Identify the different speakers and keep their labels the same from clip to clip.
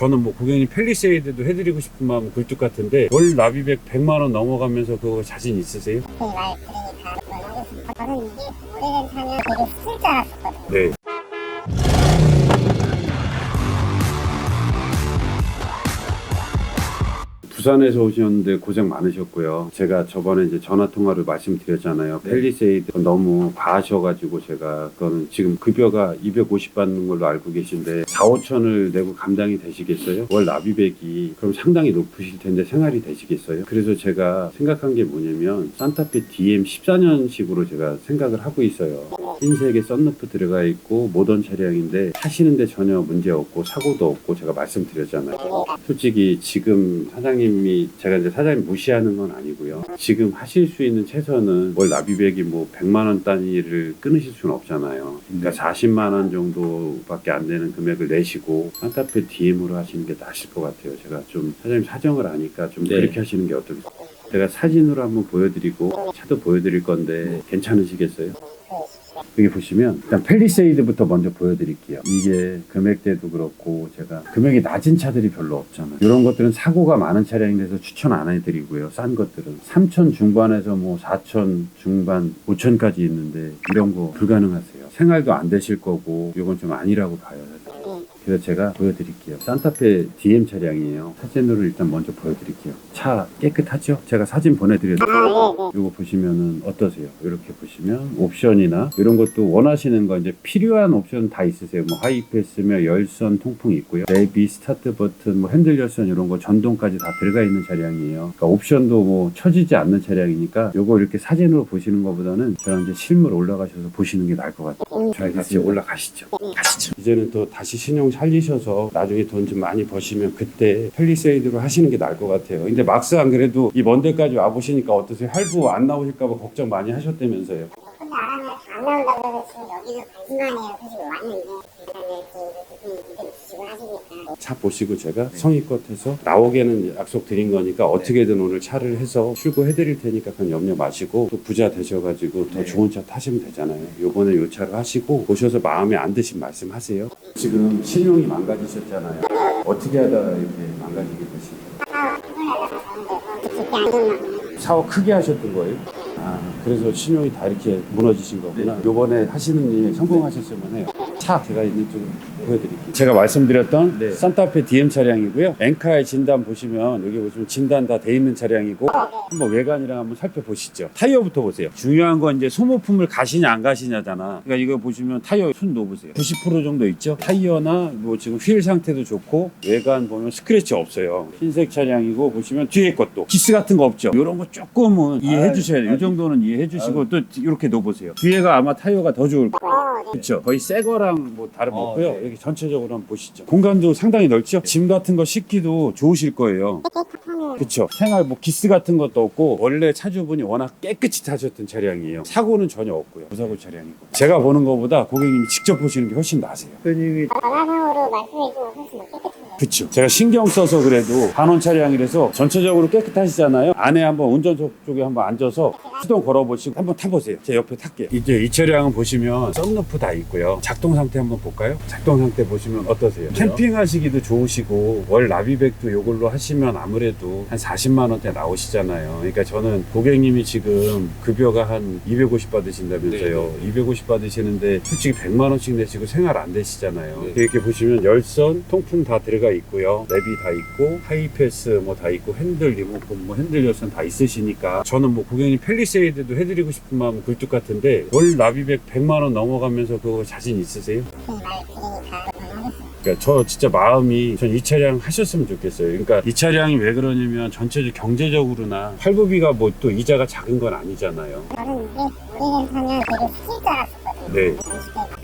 Speaker 1: 저는 뭐 고객님 펠리세이드도 해드리고 싶은 마음은 굴뚝 같은데 월 납입액 100만 원 넘어가면서 그거 자신 있으세요?
Speaker 2: 그말 들으니까 그만하겠습니다. 저는 이게 오래된 차는 되게 쓸줄 알았었거든요.
Speaker 1: 네. 부산에서 오셨는데 고생 많으셨고요. 제가 저번에 이제 전화 통화로 말씀드렸잖아요. 펠리세이드 너무 과하셔가지고 제가 그거는 지금 급여가 250 받는 걸로 알고 계신데 4, 5천을 내고 감당이 되시겠어요? 월 납입액이 그럼 상당히 높으실 텐데 생활이 되시겠어요? 그래서 제가 생각한 게 뭐냐면 산타페 DM 14년식으로 제가 생각을 하고 있어요. 흰색에 썬루프 들어가 있고 모던 차량인데 타시는데 전혀 문제 없고 사고도 없고 제가 말씀드렸잖아요. 솔직히 지금 사장님 이 제가 이제 사장님 무시하는 건 아니고요. 지금 하실 수 있는 최선은 월 납입액이 뭐 100만 원 단위를 끊으실 수는 없잖아요. 그러니까 40만 원 정도밖에 안 되는 금액을 내시고 산타페 DM으로 하시는 게 나으실 것 같아요. 제가 좀 사장님 사정을 아니까 좀
Speaker 3: 네.
Speaker 1: 그렇게 하시는 게 어떨까요? 제가 사진으로 한번 보여드리고 차도 보여드릴 건데 괜찮으시겠어요? 여기 보시면 일단 펠리세이드부터 먼저 보여드릴게요. 이게 금액대도 그렇고 제가 금액이 낮은 차들이 별로 없잖아요. 이런 것들은 사고가 많은 차량이라서 추천 안 해드리고요. 싼 것들은 3천 중반에서 뭐 4천 중반, 5천까지 있는데 이런 거 불가능하세요. 생활도 안 되실 거고 이건 좀 아니라고 봐요. 그래서 제가 보여드릴게요. 산타페 DM 차량이에요. 사진으로 일단 먼저 보여드릴게요. 차 깨끗하죠? 제가 사진 보내드렸어요. 이거 보시면은 어떠세요? 이렇게 보시면 옵션이나 이런 것도 원하시는 거 이제 필요한 옵션 다 있으세요. 뭐 하이패스며 열선 통풍 있고요. 내비, 스타트 버튼, 뭐 핸들 열선 이런 거 전동까지 다 들어가 있는 차량이에요. 그러니까 옵션도 뭐 쳐지지 않는 차량이니까 요거 이렇게 사진으로 보시는 것보다는 저랑 이제 실물 올라가셔서 보시는 게 나을 것 같아요. 저희 같이 올라가시죠. 가시죠. 이제는 또 다시 신용 살리셔서 나중에 돈 좀 많이 버시면 그때 펠리세이드로 하시는 게 나을 것 같아요. 근데 안 그래도 이 먼 데까지 와 보시니까 어떠세요? 할부 안 나오실까봐 걱정 많이 하셨다면서요.
Speaker 2: 안 나온다고 해서 지금 여기는 관심만해요. 사실 왔는데
Speaker 1: 차 보시고 제가 성의껏 해서 나오게는 약속 드린 거니까 어떻게든 오늘 차를 해서 출고해 드릴 테니까 그건 염려 마시고 또 부자 되셔가지고 더
Speaker 3: 네.
Speaker 1: 좋은 차 타시면 되잖아요. 요번에 요 차를 하시고 보셔서 마음에 안 드신 말씀 하세요. 지금 신용이 망가지셨잖아요. 어떻게 하다가 이렇게 망가지게
Speaker 2: 안 좋나
Speaker 1: 사업 크게 하셨던 거예요? 아, 그래서 신용이 다 이렇게 무너지신 거구나. 요번에 하시는 일 성공하셨으면 해요. 차 제가 있는 쪽 보여드릴게요. 제가 말씀드렸던
Speaker 3: 네.
Speaker 1: 산타페 DM 차량이고요. 엔카의 진단 보시면 여기 보시면 진단 다 돼 있는 차량이고 한번 외관이랑 한번 살펴보시죠. 타이어부터 보세요. 중요한 건 이제 소모품을 가시냐 안 가시냐잖아. 그러니까 이거 보시면 타이어 순 놓으세요. 90% 정도 있죠. 타이어나 뭐 지금 휠 상태도 좋고 외관 보면 스크래치 없어요. 흰색 차량이고 보시면 뒤에 것도 기스 같은 거 없죠. 이런 거 조금은 이해해
Speaker 3: 아,
Speaker 1: 주셔야 돼요. 이 정도는 이해해 주시고 또 이렇게 놓으세요. 뒤에가 아마 타이어가 더 좋을 거예요. 그렇죠. 거의 새 거랑 뭐 다름없고요.
Speaker 3: 어, 네.
Speaker 1: 여기 전체적으로 한번 보시죠. 공간도 상당히 넓죠. 짐 같은 거 싣기도 좋으실 거예요. 그렇죠. 생활 뭐 기스 같은 것도 없고 원래 차주분이 워낙 깨끗이 타셨던 차량이에요. 사고는 전혀 없고요. 무사고 차량이고. 제가 보는 것보다 고객님이 직접 보시는 게 훨씬 나세요.
Speaker 3: 대표님이
Speaker 2: 전화상으로 말씀해 주면 훨씬 더 깨끗해요.
Speaker 1: 그렇죠. 제가 신경 써서 그래도 반원 차량이라서 전체적으로 깨끗하시잖아요. 안에 한번 운전석 쪽에 한번 앉아서 수동 걸어보시고 한번 타보세요. 제 옆에 탈게요. 이제 이 차량은 보시면 썬루프 다 있고요. 작동 상태 한번 볼까요? 작동 상태 보시면 어떠세요? 캠핑하시기도 좋으시고 월 납입액도 이걸로 하시면 아무래도 한 40만 원대 나오시잖아요. 그러니까 저는 고객님이 지금 급여가 한 250 받으신다면서요. 250 받으시는데 솔직히 100만 원씩 내시고 생활 안 되시잖아요.
Speaker 3: 네.
Speaker 1: 이렇게 보시면 열선, 통풍 다 들어가 있고요. 랩이 다 있고 하이패스 뭐 다 있고 핸들 리모컨 뭐 핸들 열선 다 있으시니까 저는 뭐 고객님 펠리 세이드도 해드리고 싶은 마음은 굴뚝 같은데 월 납입액 100만 원 넘어가면서 그거 자신 있으세요?
Speaker 2: 그.
Speaker 1: 그러니까 저 진짜 마음이 전 이 차량 하셨으면 좋겠어요. 그러니까 이 차량이 왜 그러냐면 전체적 경제적으로나 할부비가 뭐 또 이자가 작은 건 아니잖아요.
Speaker 2: 저는 이게 오래된 차는 되게 쓸줄 알았었거든요.
Speaker 1: 네.
Speaker 2: 20대 가까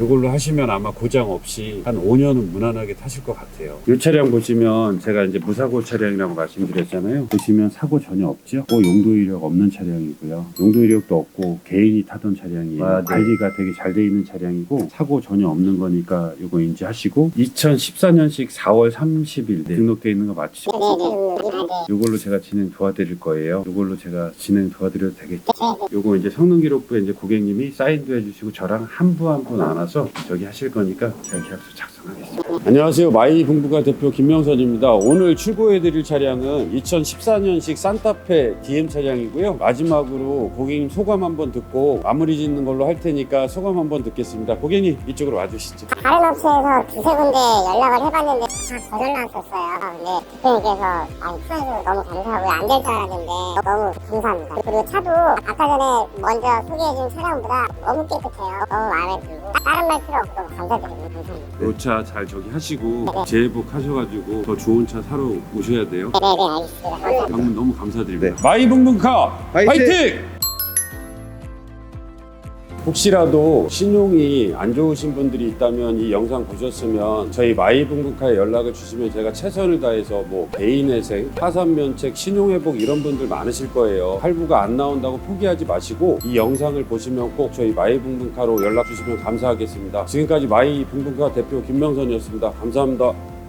Speaker 2: 이.
Speaker 1: 이걸로 하시면 아마 고장 없이 한 5년은 무난하게 타실 것 같아요. 이 차량 보시면 제가 이제 무사고 차량이라고 말씀드렸잖아요. 보시면 사고 전혀 없죠? 뭐 용도 이력 없는 차량이고요. 용도 이력도 없고 개인이 타던 차량이에요.
Speaker 3: 아, 네.
Speaker 1: 관리가 되게 잘 돼 있는 차량이고 사고 전혀 없는 거니까 이거 인지하시고 2014년식 4월 30일 등록돼 있는 거 맞죠? 이걸로 제가 진행 도와드릴 거예요. 이걸로 제가 진행 도와드려도 되겠죠? 요거 이제 성능 기록부에 이제 고객님이 사인도 해주시고 저랑 한 부한부 나눠서 저기 하실 거니까 제가 계약서 작성하겠습니다. 안녕하세요. 마이 bun부가 대표 김명선입니다. 오늘 출고해드릴 차량은 2014년식 산타페 DM 차량이고요. 마지막으로 고객님 소감 한번 듣고 마무리 짓는 걸로 할 테니까 소감 한번 듣겠습니다. 고객님 이쪽으로 와주시죠.
Speaker 2: 다른 업체에서 두세 군데 연락을 해봤는데 다 거절 나왔었어요. 근데 대표님께서 아니 풀어주셔서 너무 감사하고요. 안 될 줄 알았는데 너무 감사합니다. 그리고 차도 아까 전에 먼저 소개해준 차량보다 너무 깨끗해요. 너무 마음에 들고 다른 말 필요 없고 감사드립니다. 감사합니다.
Speaker 1: 요차 잘 저기 하시고 재회복 하셔가지고 더 좋은 차 사러 오셔야 돼요.
Speaker 2: 네네 알겠습니다. 감사합니다.
Speaker 1: 방문 너무 감사드립니다. 마이 bun부카 화이팅! 혹시라도 신용이 안 좋으신 분들이 있다면 이 영상 보셨으면 저희 마이bun부카에 연락을 주시면 제가 최선을 다해서 뭐 개인회생, 파산면책, 신용회복 이런 분들 많으실 거예요. 할부가 안 나온다고 포기하지 마시고 이 영상을 보시면 꼭 저희 마이bun부카로 연락 주시면 감사하겠습니다. 지금까지 마이bun부카 대표 김명선이었습니다. 감사합니다.